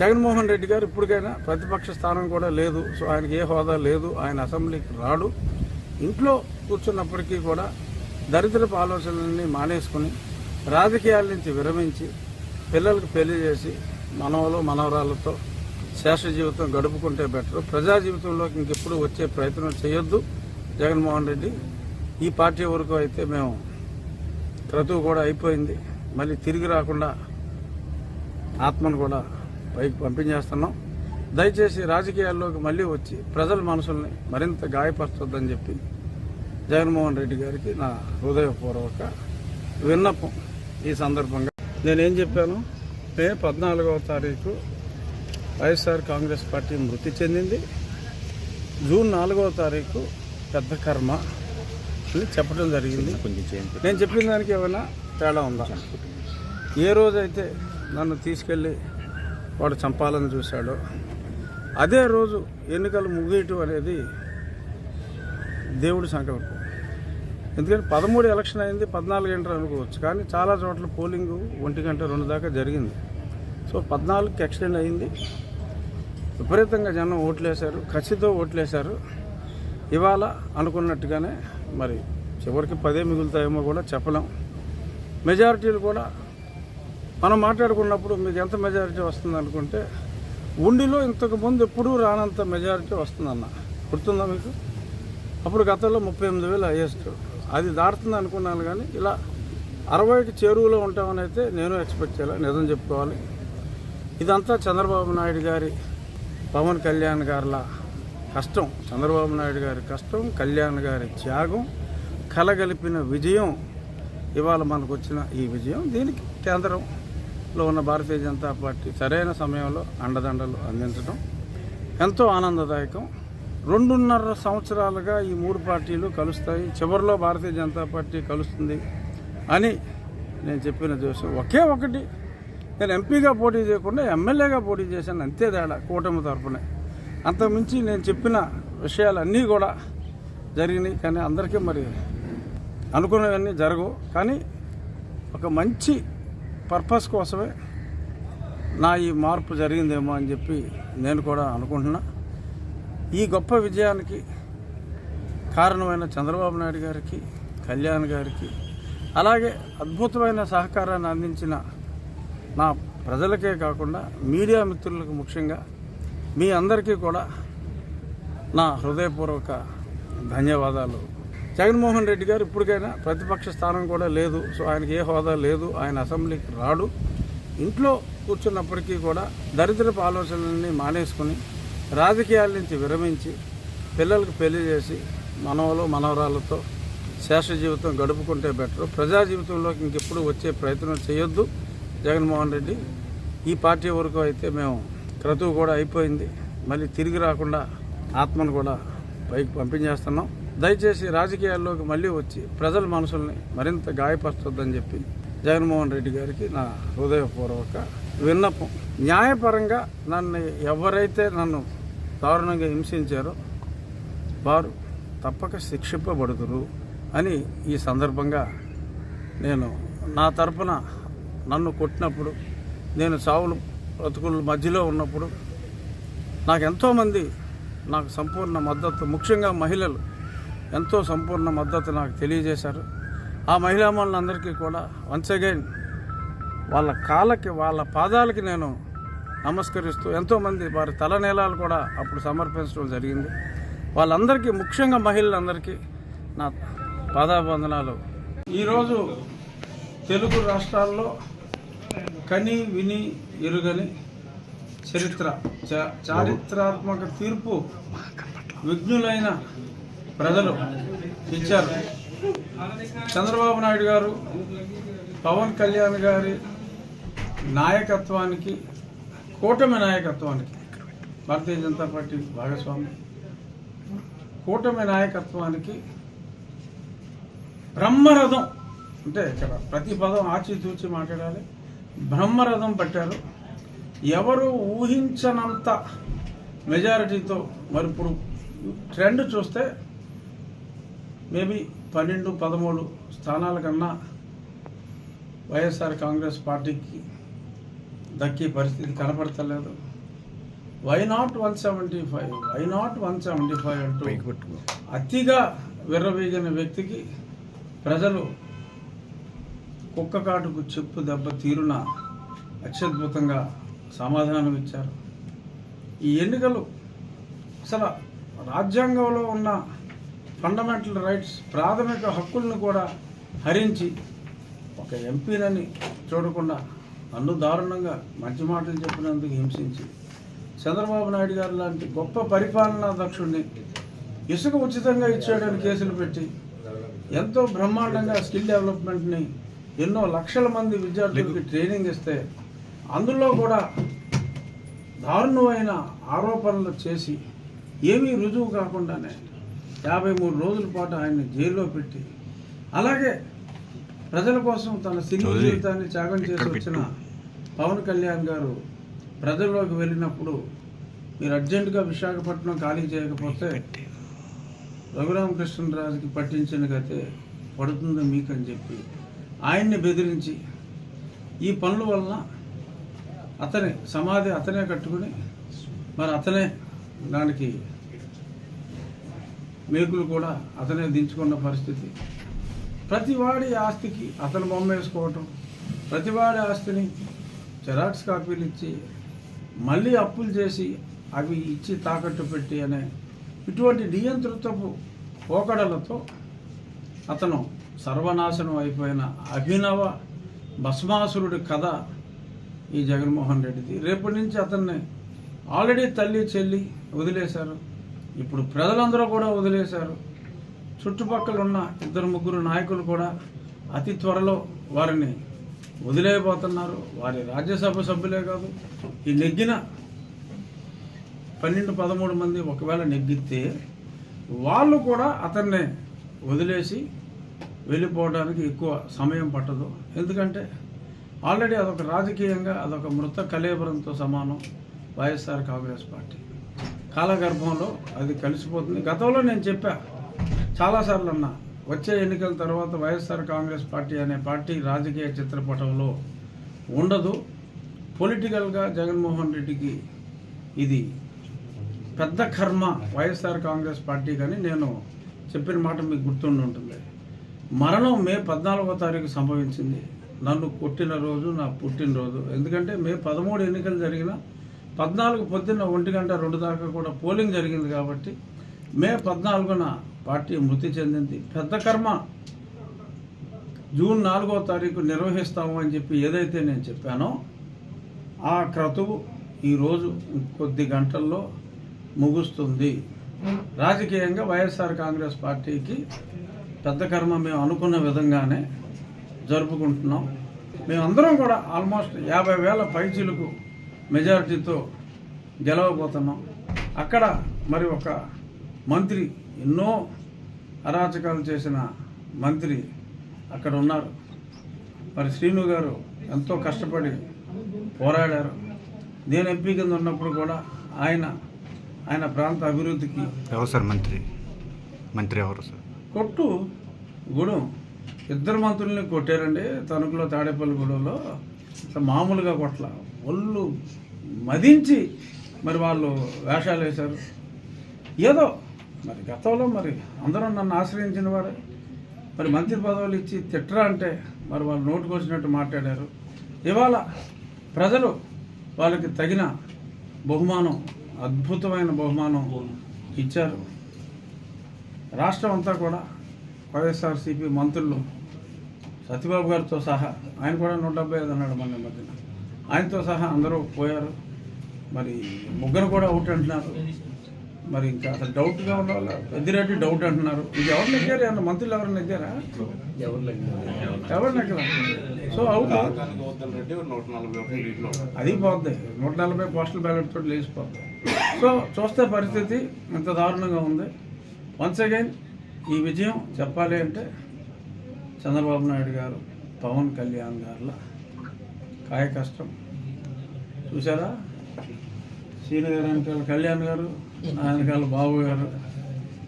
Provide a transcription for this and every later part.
జగన్మోహన్ రెడ్డి గారు ఇప్పటికైనా ప్రతిపక్ష స్థానం కూడా లేదు. సో ఆయనకి ఏ హోదా లేదు. ఆయన అసెంబ్లీకి రాడు. ఇంట్లో కూర్చున్నప్పటికీ కూడా దరిద్రపు ఆలోచనలన్నీ మానేసుకుని రాజకీయాల నుంచి విరమించి పిల్లలకు పెళ్ళి చేసి మనవలు మనవరాలతో శేష జీవితం గడుపుకుంటే బెటర్. ప్రజా జీవితంలోకి ఇంకెప్పుడు వచ్చే ప్రయత్నం చేయొద్దు. జగన్మోహన్ రెడ్డి ఈ పార్టీ వరకు అయితే మేము క్రతువు కూడా అయిపోయింది. మళ్ళీ తిరిగి రాకుండా ఆత్మను కూడా పైకి పంపించేస్తున్నాం. దయచేసి రాజకీయాల్లోకి మళ్ళీ వచ్చి ప్రజల మనసుల్ని మరింత గాయపరచొద్దని చెప్పి జగన్మోహన్ రెడ్డి గారికి నా హృదయపూర్వక విన్నపం ఈ సందర్భంగా. నేనేం చెప్పాను? మే పద్నాలుగవ తారీఖు వైఎస్ఆర్ కాంగ్రెస్ పార్టీ మృతి చెందింది. జూన్ నాలుగవ తారీఖు పెద్ద కర్మ అని చెప్పడం జరిగింది. నేను చెప్పిన దానికి ఏమైనా తేడా ఉందా? ఏ రోజైతే నన్ను తీసుకెళ్ళి వాడు చంపాలని చూశాడు. అదే రోజు ఎన్నికలు ముగియటం అనేది దేవుడి సంకల్పం. ఎందుకంటే పదమూడు ఎలక్షన్ అయింది పద్నాలుగు గంటలు అనుకోవచ్చు. కానీ చాలా చోట్ల పోలింగ్ ఒంటి గంట రెండు దాకా జరిగింది. సో పద్నాలుగుకి ఎక్స్టెండ్ అయింది. విపరీతంగా జనం ఓట్లేశారు ఖచ్చితంగా ఓట్లేశారు. ఇవాళ అనుకున్నట్టుగానే మరి చివరికి పదే మిగులుతాయేమో కూడా చెప్పలేం. మెజారిటీలు కూడా మనం మాట్లాడుకున్నప్పుడు మీకు ఎంత మెజారిటీ వస్తుంది అనుకుంటే ఉండిలో ఇంతకుముందు ఎప్పుడూ రానంత మెజారిటీ వస్తుందన్న. గుర్తుందా మీకు? అప్పుడు గతంలో ముప్పై ఎనిమిది వేలు హైయెస్ట్. అది దాటుతుంది అనుకున్నాను కానీ ఇలా అరవైకి చేరువలో ఉంటామని అయితే నేను ఎక్స్పెక్ట్ చేయాలి నిజం చెప్పుకోవాలి. ఇదంతా చంద్రబాబు నాయుడు గారి పవన్ కళ్యాణ్ గారిలా కష్టం. చంద్రబాబు నాయుడు గారి కష్టం కళ్యాణ్ గారి త్యాగం కలగలిపిన విజయం ఇవాళ మనకు వచ్చిన ఈ విజయం దీనికి కేంద్రంలో ఉన్న భారతీయ జనతా పార్టీ సరైన సమయంలో అండదండలు అందించడం ఎంతో ఆనందదాయకం. రెండున్నర సంవత్సరాలుగా ఈ మూడు పార్టీలు కలుస్తాయి. చివరిలో భారతీయ జనతా పార్టీ కలుస్తుంది అని నేను చెప్పిన దోషం ఒకే ఒకటి. నేను ఎంపీగా పోటీ చేయకుండా ఎమ్మెల్యేగా పోటీ చేశాను. అంతే తేడా కూటమి తరఫునే అంతకుమించి నేను చెప్పిన విషయాలన్నీ కూడా జరిగినాయి. కానీ అందరికీ మరి అనుకున్నవన్నీ జరగవు. కానీ ఒక మంచి పర్పస్ కోసమే నా ఈ మార్పు జరిగిందేమో అని చెప్పి నేను కూడా అనుకుంటున్నా. ఈ గొప్ప విజయానికి కారణమైన చంద్రబాబు నాయుడు గారికి కళ్యాణ్ గారికి అలాగే అద్భుతమైన సహకారాన్ని అందించిన నా ప్రజలకే కాకుండా మీడియా మిత్రులకు ముఖ్యంగా మీ అందరికీ కూడా నా హృదయపూర్వక ధన్యవాదాలు. జగన్మోహన్ రెడ్డి గారు ఇప్పటికైనా ప్రతిపక్ష స్థానం కూడా లేదు. సో ఆయనకి ఏ హోదా లేదు. ఆయన అసెంబ్లీకి రాడు. ఇంట్లో కూర్చున్నప్పటికీ కూడా దరిద్రపు ఆలోచనలన్నీ మానేసుకుని రాజకీయాల నుంచి విరమించి పిల్లలకు పెళ్ళి చేసి మనవలు మనవరాలతో శేష జీవితం గడుపుకుంటే బెటర్. ప్రజా జీవితంలోకి ఇంకెప్పుడు వచ్చే ప్రయత్నం చేయొద్దు. జగన్మోహన్ రెడ్డి ఈ పార్టీ వరకు అయితే మేము క్రతువు కూడా అయిపోయింది. మళ్ళీ తిరిగి రాకుండా ఆత్మను కూడా పైకి పంపించేస్తున్నాం. దయచేసి రాజకీయాల్లోకి మళ్ళీ వచ్చి ప్రజల మనసుల్ని మరింత గాయపరచొద్దని చెప్పి జగన్మోహన్ రెడ్డి గారికి నా హృదయపూర్వక విన్నపం. న్యాయపరంగా నన్ను ఎవరైతే నన్ను దారుణంగా హింసించారో వారు తప్పక శిక్షింపబడుతురు అని ఈ సందర్భంగా నేను నా తరపున నన్ను కొట్టినప్పుడు నేను చావులు బ్రతుకుల మధ్యలో ఉన్నప్పుడు నాకు ఎంతోమంది నాకు సంపూర్ణ మద్దతు ముఖ్యంగా మహిళలు ఎంతో సంపూర్ణ మద్దతు నాకు తెలియజేశారు. ఆ మహిళామణులందరికీ కూడా వన్స్ అగైన్ వాళ్ళ కాళ్ళకి వాళ్ళ పాదాలకి నేను నమస్కరిస్తూ ఎంతోమంది వారి తలనీలాలు కూడా అప్పుడు సమర్పించడం జరిగింది. వాళ్ళందరికీ ముఖ్యంగా మహిళలందరికీ నా పాదాబంధనాలు ఈరోజు తెలుగు రాష్ట్రాల్లో కని విని ఎరుగని చరిత్ర చారిత్రాత్మక తీర్పు విఘ్నులైన ప్రజలు ఇచ్చారు. చంద్రబాబు నాయుడు గారు పవన్ కళ్యాణ్ గారి నాయకత్వానికి కూటమి నాయకత్వానికి భారతీయ జనతా పార్టీ భాగస్వామి కూటమి నాయకత్వానికి బ్రహ్మరథం అంటే ఇక్కడ ప్రతి పదం ఆచితూచి మాట్లాడాలి. బ్రహ్మరథం పట్టారు. ఎవరు ఊహించనంత మెజారిటీతో మరి ఇప్పుడు ట్రెండ్ చూస్తే మేబీ పన్నెండు పదమూడు స్థానాల కన్నా వైఎస్ఆర్ కాంగ్రెస్ పార్టీకి దక్కే పరిస్థితి కనపడతలేదు. Why not one seventy five why not one seventy five అంటూ అతిగా విర్రవీగిన వ్యక్తికి ప్రజలు కుక్క కాటుకు చెప్పు దెబ్బ తీరున అత్యద్భుతంగా సమాధానం ఇచ్చారు. ఈ ఎన్నికలు అసలు రాజ్యాంగంలో ఉన్న ఫండమెంటల్ రైట్స్ ప్రాథమిక హక్కులను కూడా హరించి ఒక ఎంపీనని చూడకుండా నన్ను దారుణంగా మంచి మాటలు చెప్పినందుకు హింసించి చంద్రబాబు నాయుడు గారు లాంటి గొప్ప పరిపాలనా దక్షుణ్ణి ఇసుక ఉచితంగా ఇచ్చేయడానికి కేసులు పెట్టి ఎంతో బ్రహ్మాండంగా స్కిల్ డెవలప్మెంట్ని ఎన్నో లక్షల మంది విద్యార్థులకి ట్రైనింగ్ ఇస్తే అందులో కూడా దారుణమైన ఆరోపణలు చేసి ఏమీ రుజువు కాకుండానే యాభై మూడు రోజుల పాటు ఆయన్ని జైల్లో పెట్టి అలాగే ప్రజల కోసం తన సినీ జీవితాన్ని త్యాగం చేసి వచ్చిన పవన్ కళ్యాణ్ గారు ప్రజల్లోకి వెళ్ళినప్పుడు మీరు అర్జెంటుగా విశాఖపట్నం ఖాళీ చేయకపోతే రఘురామకృష్ణరాజుకి పట్టించిన గతే పడుతుంది మీకు అని చెప్పి ఆయన్ని బెదిరించి ఈ పనుల వలన అతనే సమాధి అతనే కట్టుకుని మరి అతనే దానికి మేకులు కూడా అతనే దించుకున్న పరిస్థితి. ప్రతివాడి ఆస్తికి అతను బొమ్మ వేసుకోవటం ప్రతివాడి ఆస్తిని జెరాక్స్ కాపీలు ఇచ్చి మళ్ళీ అప్పులు చేసి అవి ఇచ్చి తాకట్టు పెట్టి అనే ఇటువంటి నియంతృత్వపు పోకడలతో అతను సర్వనాశనం అయిపోయిన అభినవ భస్మాసురుడి కథ ఈ జగన్మోహన్ రెడ్డిది. రేపటి నుంచి అతన్ని ఆల్రెడీ తల్లి చెల్లి వదిలేశారు. ఇప్పుడు ప్రజలందరూ కూడా వదిలేశారు. చుట్టుపక్కల ఉన్న ఇద్దరు ముగ్గురు నాయకులు కూడా అతి త్వరలో వారిని వదిలేయబోతున్నారు. వారి రాజ్యసభ సభ్యులే కాదు ఈ నెగ్గిన పన్నెండు పదమూడు మంది ఒకవేళ నెగ్గితే వాళ్ళు కూడా అతన్ని వదిలేసి వెళ్ళిపోవడానికి ఎక్కువ సమయం పట్టదు. ఎందుకంటే ఆల్రెడీ అదొక రాజకీయంగా అదొక మృత కలేబరంతో సమానం వైఎస్ఆర్ కాంగ్రెస్ పార్టీ. కాలగర్భంలో అది కలిసిపోతుంది. గతంలో నేను చెప్పా చాలాసార్లు అన్నా వచ్చే ఎన్నికల తర్వాత వైఎస్ఆర్ కాంగ్రెస్ పార్టీ అనే పార్టీ రాజకీయ చిత్రపటంలో ఉండదు. పొలిటికల్గా జగన్మోహన్ రెడ్డికి ఇది పెద్ద కర్మ వైఎస్ఆర్ కాంగ్రెస్ పార్టీ కానీ నేను చెప్పిన మాట మీకు గుర్తుండి ఉంటుంది. మరణం మే పద్నాలుగో తారీఖు సంభవించింది. నన్ను కొట్టిన రోజు నా పుట్టినరోజు. ఎందుకంటే మే పదమూడు ఎన్నికలు జరిగిన పద్నాలుగు పొద్దున్న ఒంటి గంట రెండు దాకా కూడా పోలింగ్ జరిగింది కాబట్టి మే పద్నాలుగున పార్టీ మృతి చెందింది. పెద్ద కర్మ. జూన్ నాలుగో తారీఖు నిర్వహిస్తాము అని చెప్పి ఏదైతే నేను చెప్పానో ఆ క్రతువు ఈరోజు కొద్ది గంటల్లో ముగుస్తుంది. రాజకీయంగా వైఎస్ఆర్ కాంగ్రెస్ పార్టీకి పెద్ద కర్మ మేము అనుకున్న విధంగానే జరుపుకుంటున్నాం. మేమందరం కూడా ఆల్మోస్ట్ యాభై వేల పైచీలకు మెజారిటీతో గెలవబోతున్నాం. అక్కడ మరి ఒక మంత్రి ఎన్నో అరాచకాలు చేసిన మంత్రి అక్కడ ఉన్నారు. మరి శ్రీను గారు ఎంతో కష్టపడి పోరాడారు. నేను ఎంపీ కింద ఉన్నప్పుడు కూడా ఆయన ఆయన ప్రాంత అభివృద్ధికి ఎవరు సార్ మంత్రి? మంత్రి ఎవరు సార్? కొట్టు గూడెం ఇద్దరు మంత్రుల్ని కొట్టారండి. తణుకులో తాడేపల్లిగూడెంలో అసలు మామూలుగా కొట్ల. ఒళ్ళు మదించి మరి వాళ్ళు వేషాలు వేశారు. ఏదో మరి గతంలో మరి అందరూ నన్ను ఆశ్రయించిన వారే. మరి మంత్రి పదవులు ఇచ్చి తిట్టరా అంటే మరి వాళ్ళు నోటుకు వచ్చినట్టు మాట్లాడారు. ఇవాళ ప్రజలు వాళ్ళకి తగిన బహుమానం అద్భుతమైన బహుమానం ఇచ్చారు. రాష్ట్రం అంతా కూడా వైఎస్ఆర్సీపీ మంత్రులు సత్యబాబు గారితో సహా ఆయన కూడా నూట డెబ్బై ఐదు అన్నాడు మొన్న మధ్యన. ఆయనతో సహా అందరూ పోయారు. మరి ముగ్గురు కూడా అవుట్ అంటున్నారు. మరి ఇంకా అసలు డౌట్గా ఉన్న వాళ్ళు పెద్దిరెడ్డి డౌట్ అంటున్నారు. ఇది ఎవరు నెగ్గారు? అన్న మంత్రులు ఎవరు నెగ్గారా? ఎవరు నెగ్గరా సో అవుట్. అది పోద్ది. నూట నలభై పోస్టల్ బ్యాలెట్ తోటి లేచిపోద్ది. సో చూస్తే పరిస్థితి ఇంత దారుణంగా ఉంది. వన్స్ అగైన్ ఈ విజయం చెప్పాలి అంటే చంద్రబాబు నాయుడు గారు పవన్ కళ్యాణ్ గారుల కాయ కష్టం. చూసారా శ్రీనగర్ గారు కళ్యాణ్ గారు నా బాబు గారు.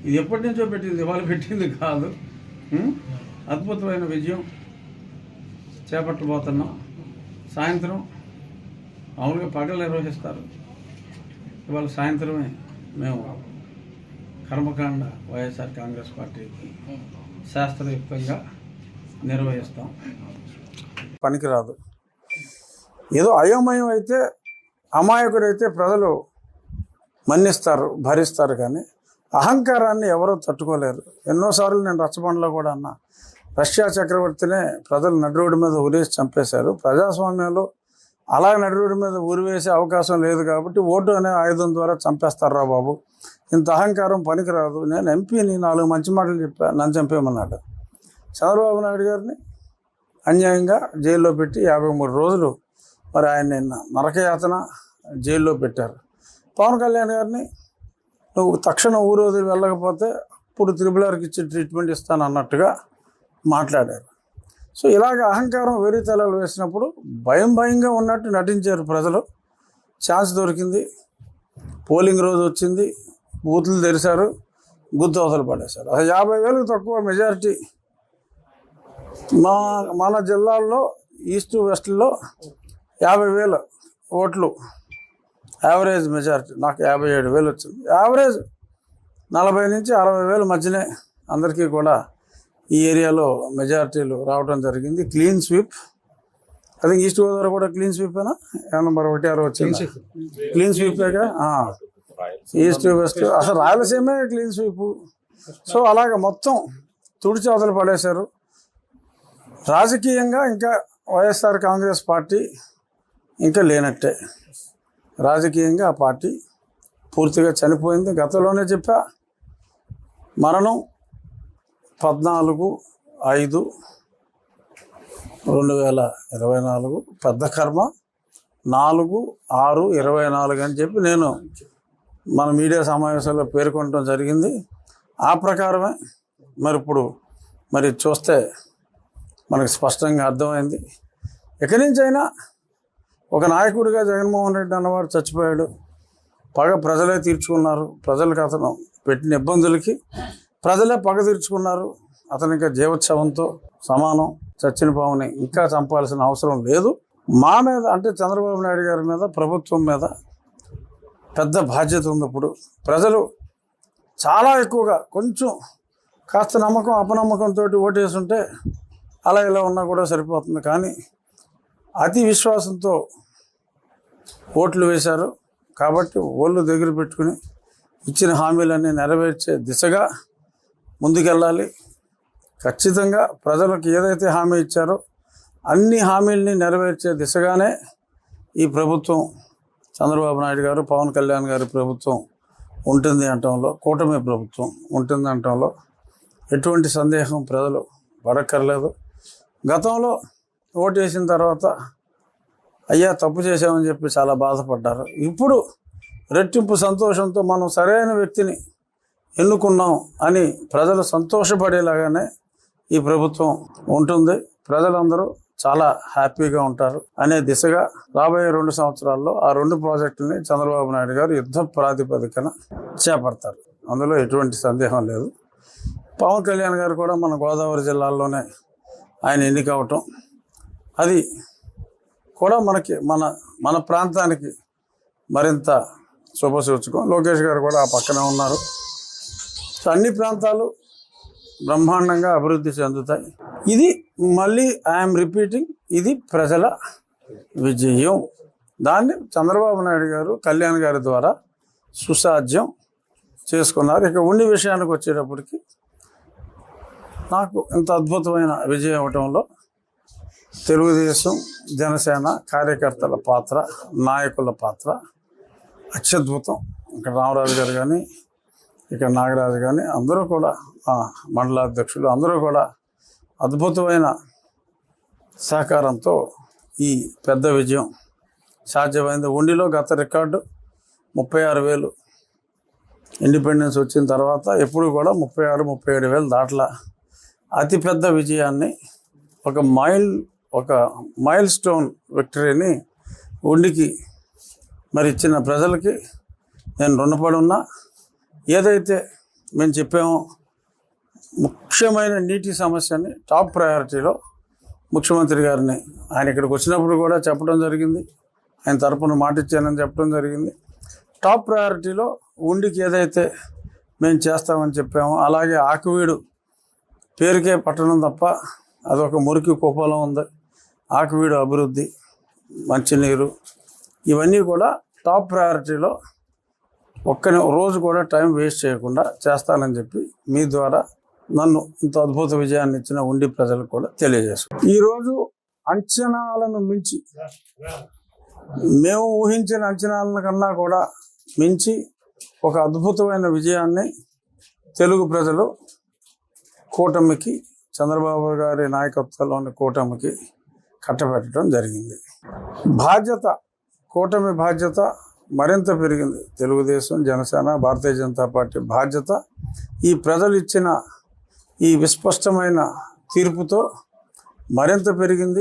ఇది ఎప్పటి నుంచో పెట్టింది ఇవాళ పెట్టింది కాదు. అద్భుతమైన విజయం. చేపట్టబోతున్నాం. సాయంత్రం మామూలుగా పగలు నిర్వహిస్తారు. ఇవాళ సాయంత్రమే మేము కర్మకాండ వైఎస్ఆర్ కాంగ్రెస్ పార్టీకి శాస్త్రయుక్తంగా నిర్వహిస్తాం. పనికిరాదు. ఏదో అయోమయం అయితే అమాయకుడైతే ప్రజలు మన్నిస్తారు భరిస్తారు కానీ అహంకారాన్ని ఎవరూ తట్టుకోలేరు. ఎన్నోసార్లు నేను రచ్చబండలో కూడా అన్నా రష్యా చక్రవర్తినే ప్రజలు నడురోడ్డు మీద ఉరేసి చంపేశారు. ప్రజాస్వామ్యంలో అలా నడురోడ్డు మీద ఉరివేసే అవకాశం లేదు కాబట్టి ఓటు అనే ఆయుధం ద్వారా చంపేస్తారా బాబు? ఇంత అహంకారం పనికిరాదు. నేను ఎంపీని నాలుగు మంచి మాటలు చెప్పా నన్ను చంపేయమన్నాడు. చంద్రబాబు నాయుడు గారిని అన్యాయంగా జైల్లో పెట్టి యాభై మూడు రోజులు మరి ఆయన నిన్న నరకయాతన జైల్లో పెట్టారు. పవన్ కళ్యాణ్ గారిని నువ్వు తక్షణం ఊరు వదిలి వెళ్ళకపోతే అప్పుడు త్రిబులార్కి ఇచ్చి ట్రీట్మెంట్ ఇస్తాను అన్నట్టుగా మాట్లాడారు. సో ఇలాగ అహంకారం వెరితలలు వేసినప్పుడు భయం భయంగా ఉన్నట్టు నటించారు ప్రజలు. ఛాన్స్ దొరికింది. పోలింగ్ రోజు వచ్చింది. బూతులు తెరిచారు గుర్తు వదలు పడేశారు. అసలు యాభై వేలకు తక్కువ మెజారిటీ మా మన జిల్లాల్లో ఈస్ట్ వెస్ట్లో యాభై వేలు ఓట్లు. Average majority. నాకు యాభై ఏడు వేలు వచ్చింది. యావరేజ్ నలభై నుంచి అరవై వేల మధ్యనే అందరికీ కూడా ఈ ఏరియాలో మెజారిటీలు రావడం జరిగింది. Clean sweep. అది ఈస్ట్ గోదావరి కూడా క్లీన్ స్వీపేనా? ఏమన్నా మరి ఒకటి ఆరో వచ్చింది? క్లీన్ స్వీపేగా ఈస్ట్ వెస్ట్. అసలు రాయలసీమే క్లీన్ స్వీప్. సో అలాగ మొత్తం తుడిచి అవతలు పడేశారు. రాజకీయంగా ఇంకా వైఎస్ఆర్ కాంగ్రెస్ పార్టీ ఇంకా లేనట్టే. రాజకీయంగా ఆ పార్టీ పూర్తిగా చనిపోయింది. గతంలోనే చెప్పా మరణం పద్నాలుగు ఐదు రెండు వేల ఇరవై నాలుగు పెద్ద కర్మ నాలుగు ఆరు ఇరవై నాలుగు అని చెప్పి నేను మన మీడియా సమావేశంలో పేర్కొనడం జరిగింది. ఆ ప్రకారమే మరి ఇప్పుడు మరి చూస్తే మనకు స్పష్టంగా అర్థమైంది. ఎక్కడి నుంచైనా ఒక నాయకుడిగా జగన్మోహన్ రెడ్డి అన్నవాడు చచ్చిపోయాడు. పగ ప్రజలే తీర్చుకున్నారు. ప్రజలకు అతను పెట్టిన ఇబ్బందులకి ప్రజలే పగ తీర్చుకున్నారు. అతని ఇంకా జీవోత్సవంతో సమానం. చచ్చిన పావుని ఇంకా చంపాల్సిన అవసరం లేదు. మా మీద అంటే చంద్రబాబు నాయుడు గారి మీద ప్రభుత్వం మీద పెద్ద బాధ్యత ఉంది ఇప్పుడు. ప్రజలు చాలా ఎక్కువగా కొంచెం కాస్త నమ్మకం అపనమ్మకంతో ఓటేసుంటే అలా ఇలా ఉన్నా కూడా సరిపోతుంది. కానీ అతి విశ్వాసంతో ఓట్లు వేశారు. కాబట్టి ఓళ్ళు దగ్గర పెట్టుకుని ఇచ్చిన హామీలన్నీ నెరవేర్చే దిశగా ముందుకెళ్ళాలి. ఖచ్చితంగా ప్రజలకు ఏదైతే హామీ ఇచ్చారో అన్ని హామీల్ని నెరవేర్చే దిశగానే ఈ ప్రభుత్వం చంద్రబాబు నాయుడు గారు పవన్ కళ్యాణ్ గారి ప్రభుత్వం ఉంటుంది అంటంలో కూటమి ప్రభుత్వం ఉంటుంది అంటంలో ఎటువంటి సందేహం ప్రజలు పడక్కర్లేదు. గతంలో ఓటు వేసిన తర్వాత అయ్యా తప్పు చేసామని చెప్పి చాలా బాధపడ్డారు. ఇప్పుడు రెట్టింపు సంతోషంతో మనం సరైన వ్యక్తిని ఎన్నుకున్నాం అని ప్రజలు సంతోషపడేలాగానే ఈ ప్రభుత్వం ఉంటుంది. ప్రజలందరూ చాలా హ్యాపీగా ఉంటారు. అనే దిశగా రాబోయే రెండు సంవత్సరాల్లో ఆ రెండు ప్రాజెక్టులని చంద్రబాబు నాయుడు గారు యుద్ధ ప్రాతిపదికన చేపడతారు. అందులో ఎటువంటి సందేహం లేదు. పవన్ కళ్యాణ్ గారు కూడా మన గోదావరి జిల్లాలోనే ఆయన ఎన్నికవటం అది కూడా మనకి మన మన ప్రాంతానికి మరింత శుభసూచకం లోకేష్ గారు కూడా ఆ పక్కనే ఉన్నారు. సో అన్ని ప్రాంతాలు బ్రహ్మాండంగా అభివృద్ధి చెందుతాయి. ఇది మళ్ళీ ఐఎమ్ రిపీటింగ్ ఇది ప్రజల విజయం. దాన్ని చంద్రబాబు నాయుడు గారు కళ్యాణ్ గారి ద్వారా సుసాధ్యం చేసుకున్నారు. ఇక ఉండి విషయానికి వచ్చేటప్పటికి నాకు ఇంత అద్భుతమైన విజయం అవటంలో తెలుగుదేశం జనసేన కార్యకర్తల పాత్ర నాయకుల పాత్ర అత్యద్భుతం. ఇక్కడ రామరాజు గారు కానీ ఇక్కడ నాగరాజు కానీ అందరూ కూడా మండలాధ్యక్షులు అందరూ కూడా అద్భుతమైన సహకారంతో ఈ పెద్ద విజయం సాధ్యమైంది. ఉండిలో గత రికార్డు ముప్పై ఆరు వేలు. ఇండిపెండెన్స్ వచ్చిన తర్వాత ఎప్పుడు కూడా ముప్పై ఆరు ముప్పై ఏడు వేలు దాట్ల. అతిపెద్ద విజయాన్ని ఒక మైల్ ఒక మైల్ స్టోన్ విక్టరీని ఉండికి మరి ఇచ్చిన ప్రజలకి నేను రుణపడి ఉన్నా ఏదైతే మేము చెప్పామో ముఖ్యమైన నీటి సమస్యని టాప్ ప్రయారిటీలో ముఖ్యమంత్రి గారిని ఆయన ఇక్కడికి వచ్చినప్పుడు కూడా చెప్పడం జరిగింది. ఆయన తరపున మాట ఇచ్చానని చెప్పడం జరిగింది. టాప్ ప్రయారిటీలో ఉండికి ఏదైతే మేము చేస్తామని చెప్పామో అలాగే ఆకువీడు పేరుకే పట్టణం తప్ప అదొక మురికి కుప్పలం ఉంది. ఆకువీడు అభివృద్ధి మంచినీరు ఇవన్నీ కూడా టాప్ ప్రయారిటీలో ఒక్క రోజు కూడా టైం వేస్ట్ చేయకుండా చేస్తానని చెప్పి మీ ద్వారా నన్ను ఇంత అద్భుత విజయాన్ని ఇచ్చిన ఉండి ప్రజలకు కూడా తెలియజేస్తాను ఈరోజు అంచనాలను మించి మేము ఊహించిన అంచనాల కన్నా కూడా మించి ఒక అద్భుతమైన విజయాన్ని తెలుగు ప్రజలు కూటమికి చంద్రబాబు గారి నాయకత్వంలోని కూటమికి కట్టబెట్టడం జరిగింది. బాధ్యత కూటమి బాధ్యత మరింత పెరిగింది. తెలుగుదేశం జనసేన భారతీయ జనతా పార్టీ బాధ్యత ఈ ప్రజలు ఇచ్చిన ఈ విస్పష్టమైన తీర్పుతో మరింత పెరిగింది.